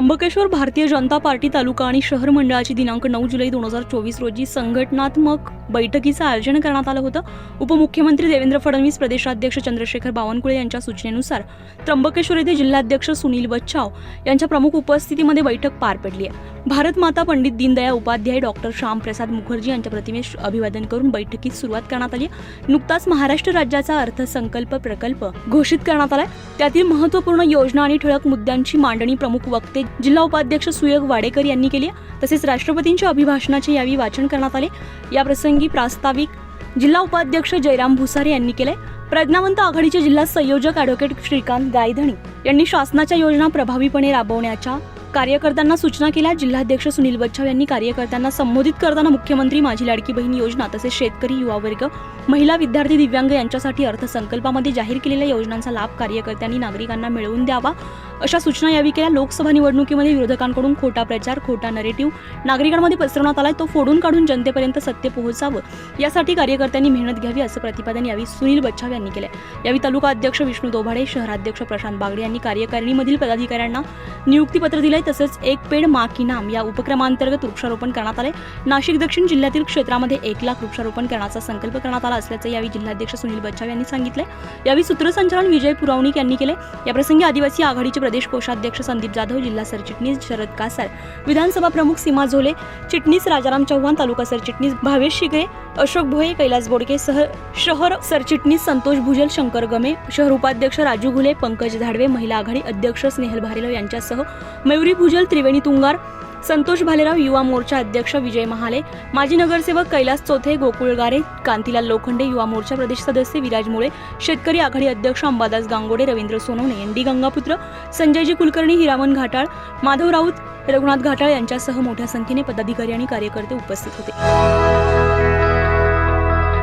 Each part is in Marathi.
त्र्यंबकेश्वर भारतीय जनता पार्टी तालुका आणि शहर मंडळाची दिनांक नऊ जुलै दोन हजार चोवीस रोजी संघटनात्मक बैठकीचं आयोजन करण्यात आलं होतं. उपमुख्यमंत्री देवेंद्र फडणवीस प्रदेशाध्यक्ष चंद्रशेखर बावनकुळे यांच्या सूचनेनुसार त्र्यंबकेश्वर येथे जिल्हाध्यक्ष सुनील बच्चाव यांच्या प्रमुख उपस्थितीमध्ये बैठक पार पडली आहे. भारत माता पंडित दीनदयाळ उपाध्याय डॉक्टर श्यामप्रसाद मुखर्जी यांच्या प्रतिमेस अभिवादन करून बैठकीत सुरुवात करण्यात आली नुकताच महाराष्ट्र राज्याचा अर्थसंकल्प प्रकल्प घोषित करण्यात आलाय त्यातील महत्त्वपूर्ण योजना आणि ठळक मुद्द्यांची मांडणी प्रमुख वक्ते जिल्हा उपाध्यक्ष सुयोग वाडेकर यांनी केली तसेच राष्ट्रपतींच्या अभिभाषणाचे यावेळी वाचन करण्यात आले. या प्रसंगी प्रास्ताविक जिल्हा उपाध्यक्ष जयराम भुसारे यांनी केले प्रज्ञावंत आघाडीचे जिल्हा संयोजक ॲडव्होकेट श्रीकांत गायधणी यांनी शासनाच्या योजना प्रभावीपणे राबवण्याच्या कार्यकर्त्यांना सूचना केल्या. जिल्हाध्यक्ष सुनील बच्छाव यांनी कार्यकर्त्यांना संबोधित करताना मुख्यमंत्री माझी लाडकी बहीण योजना तसेच शेतकरी युवा वर्ग महिला विद्यार्थी दिव्यांग यांच्यासाठी अर्थसंकल्पामध्ये जाहीर केलेल्या योजनांचा लाभ कार्यकर्त्यांनी नागरिकांना मिळवून द्यावा. अशा सूचना यावेळी केल्या लोकसभा निवडणुकीमध्ये विरोधकांकडून खोटा प्रचार खोटा नरेटिव्ह नागरिकांमध्ये पसरवण्यात आलाय तो फोडून काढून जनतेपर्यंत सत्य पोहोचावं यासाठी कार्यकर्त्यांनी मेहनत घ्यावी असं प्रतिपादन यावेळी सुनील बच्छाव यांनी केलं यावेळी तालुका अध्यक्ष विष्णू दोभाडे शहराध्यक्ष प्रशांत बागडे यांनी कार्यकारिणीमधील पदाधिकाऱ्यांना नियुक्तीपत्र दिलंय तसेच एक पेड मा की नाम या उपक्रमांतर्गत वृक्षारोपण करण्यात आले नाशिक दक्षिण जिल्ह्यातील क्षेत्रामध्ये एक लाख वृक्षारोपण करण्याचा संकल्प करण्यात आला असल्याचं यावेळी जिल्हाध्यक्ष सुनील बच्छाव यांनी सांगितलं यावेळी सूत्रसंचालन विजय पुरावणिक यांनी केले याप्रसंगी आदिवासी आघाडीचे प्रदेश कोषाध्यक्ष संदीप जाधव जिल्हा सरचिटणीस शरद कासार विधानसभा प्रमुख सीमा झोले चिटणीस राजाराम चव्हाण तालुका सरचिटणीस भावेश शिगळे अशोक भोये कैलास बोडके सह शहर सरचिटणीस संतोष भुजल शंकर गमे शहर उपाध्यक्ष राजू घुले पंकज धाडवे महिला आघाडी अध्यक्ष स्नेहल भारेलाव यांच्यासह मयुरी भुजल त्रिवेणी तुंगार संतोष भालेराव युवा मोर्चा अध्यक्ष विजय महाले माजी नगरसेवक कैलास चोथे गोकुळ गारे कांतीलाल लोखंडे युवा मोर्चा प्रदेश सदस्य विराज मुळे शेतकरी आघाडी अध्यक्ष अंबादास गांगोडे रवींद्र सोनवणे एन डी गंगापुत्र संजयजी कुलकर्णी हिरामन घाटाळ माधव राऊत रघुनाथ घाटाळ यांच्यासह मोठ्या संख्येने पदाधिकारी आणि कार्यकर्ते उपस्थित होते.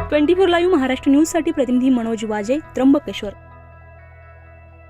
ट्वेंटी फोर लाईव्ह महाराष्ट्र न्यूजसाठी प्रतिनिधी मनोज वाजे त्र्यंबकेश्वर.